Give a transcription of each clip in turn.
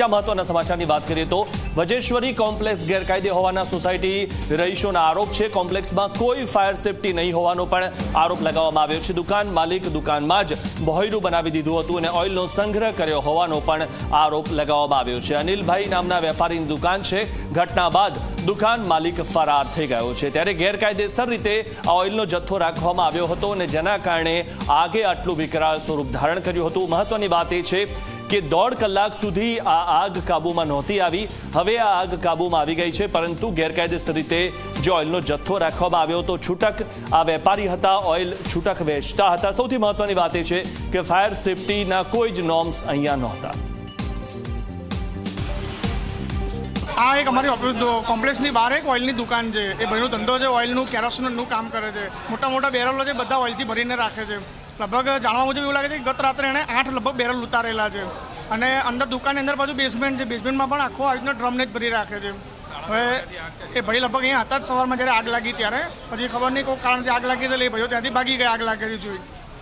બીજા મહત્વના સમાચારની વાત કરીએ તો વજેશ્વરી કોમ્પ્લેક્સ ગેરકાયદે હોવાના સોસાયટી રહીશોના આરોપ છે. કોમ્પ્લેક્સમાં કોઈ ફાયર સેફટી નહીં હોવાનો પણ આરોપ લગાવવામાં આવ્યો છે. દુકાન માલિક દુકાનમાં જ બોયરું બનાવી દીધું હતું અને ઓઇલનો સંગ્રહ કર્યો હોવાનો પણ આરોપ લગાવવામાં આવ્યો છે. અનિલભાઈ નામના વેપારીની દુકાન છે. ઘટના બાદ દુકાન માલિક ફરાર થઈ ગયો છે. ત્યારે ગેરકાયદેસર રીતે આ ઓઇલનો જથ્થો રાખવામાં આવ્યો હતો અને જેના કારણે આગે આટલું વિકરાળ સ્વરૂપ ધારણ કર્યું હતું. મહત્વની વાત એ છે કે દોઢ કલાક સુધી આ આગ કાબૂમાં નહોતી આવી. હવે આ આગ કાબૂમાં આવી ગઈ છે, પરંતુ ગેરકાયદેસર રીતે જે ઓઇલનો જથ્થો રાખવામાં આવ્યો હતો, છૂટક આ વેપારી હતા, ઓઇલ છૂટક વેચતા હતા. સૌથી મહત્વની વાત એ છે કે ફાયર સેફટીના કોઈ જ નોર્મ્સ અહીંયા નહોતા. આ એક અમારી ઓફિસ કોમ્પ્લેક્સની બહાર એક ઓઇલની દુકાન છે. એ ભાઈનો ધંધો છે. ઓઇલનું, કેરોસીનનું કામ કરે છે. મોટા મોટા બેરલો છે, બધા ઓઇલથી ભરીને રાખે છે. લગભગ જાણવા મુજબ એવું લાગે છે કે ગત રાત્રે એણે આઠ લગભગ બેરલ ઉતારેલા છે. અને અંદર દુકાનની અંદર બાજુ બેસમેન્ટ છે. બેઝમેન્ટમાં પણ આખો આવી રીતના ડ્રમને જ ભરી રાખે છે. હવે એ ભાઈ લગભગ અહીંયા હતા જ સવારમાં જ્યારે આગ લાગી ત્યારે. પછી ખબર નહીં કોઈ કારણથી આગ લાગી એટલે એ ભાઈઓ ત્યાંથી ભાગી ગયા, આગ લાગેલી જોઈ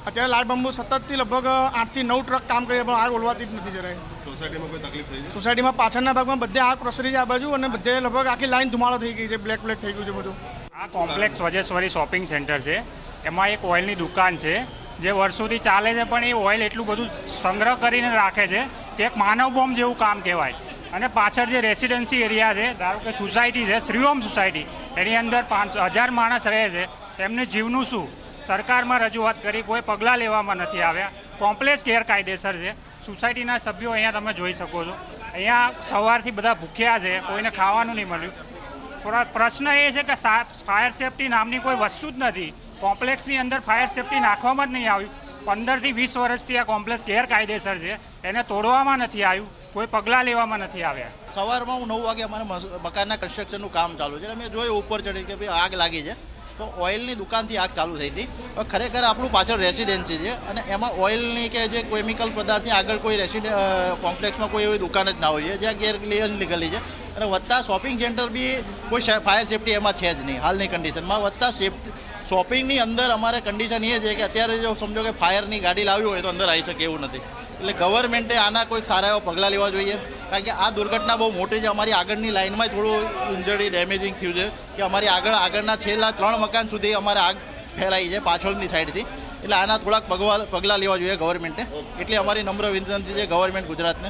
અત્યારે લાલ બંબુ સતતથી લગભગ આઠથી નવ ટ્રક કામ કરીએ પણ આગ ઓલવાતી જ નથી જરાય. સોસાયટીમાં કોઈ તકલીફ થઈ સોસાયટીમાં પાછળના ભાગમાં બધે આગ પ્રસરી છે આ બાજુ અને બધે લગભગ આખી લાઈન ધુમાડો થઈ ગઈ છે બ્લેક બ્લેક થઈ ગયું છે બધું. આ કોમ્પ્લેક્સ વજેશ્વરી શોપિંગ સેન્ટર છે. એમાં એક ઓઇલની દુકાન છે જે વર્ષોથી ચાલે છે પણ એ ઓઇલ એટલું બધું સંગ્રહ કરીને રાખે છે કે એક માનવ બોમ્બ જેવું કામ કહેવાય. અને પાછળ જે રેસિડેન્સી એરિયા છે ધારો કે સોસાયટી છે શ્રીઓમ સોસાયટી એની અંદર પાંચ હજાર માણસ રહે છે. એમને જીવનું શું? સરકારમાં રજૂઆત કરી, કોઈ પગલાં લેવામાં નથી આવ્યા. કોમ્પ્લેક્સ ગેરકાયદેસર છે. સોસાયટીના સભ્યો અહીંયા તમે જોઈ શકો છો. અહીંયા સવારથી બધા ભૂખ્યા છે, કોઈને ખાવાનું નહીં મળ્યું. પ્ર- પ્રશ્ન એ છે કે ફાયર સેફટી નામની કોઈ વસ્તુ જ નથી. કોમ્પ્લેક્સની અંદર ફાયર સેફટી નાખવામાં જ નહીં આવ્યું. પંદરથી વીસ વર્ષથી આ કોમ્પ્લેક્સ ગેરકાયદેસર છે. એને તોડવામાં નથી આવ્યું. કોઈ પગલાં લેવામાં નથી આવ્યા. સવારમાં હું નવ વાગે અમારે મકાનના કન્સ્ટ્રક્શનનું કામ ચાલુ છે. અમે જોયું ઉપર ચડી કે ભાઈ આગ લાગી છે. તો ઓઇલની દુકાનથી આગ ચાલુ થઈ હતી. ખરેખર આપણું પાછળ રેસિડેન્સી છે અને એમાં ઓઇલની કે જે કેમિકલ પદાર્થની આગળ કોઈ રેસિડે કોમ્પ્લેક્સમાં કોઈ એવી દુકાન જ ના હોય છે, જ્યાં ગેર લીગલી છે. અને વધતા શોપિંગ સેન્ટર બી કોઈ ફાયર સેફટી એમાં છે જ નહીં, હાલની કન્ડિશનમાં વધતા સેફટી શોપિંગની અંદર અમારે કન્ડિશન એ છે કે અત્યારે જો સમજો કે ફાયરની ગાડી લાવી હોય તો અંદર આવી શકે એવું નથી. એટલે ગવર્મેન્ટે આના કોઈક સારા એવા પગલાં લેવા જોઈએ. કારણ કે આ દુર્ઘટના બહુ મોટી છે. અમારી આગળની લાઇનમાં થોડું ઇન્જરી ડેમેજિંગ થયું છે કે અમારી આગળ, આગળના છેલ્લા ત્રણ મકાન સુધી અમારે આગ ફેલાઈ છે પાછળની સાઈડથી. એટલે આના થોડાક પગવા, પગલાં લેવા જોઈએ ગવર્મેન્ટે એટલે અમારી નમ્ર વિનંતી છે ગવર્મેન્ટ ગુજરાતને.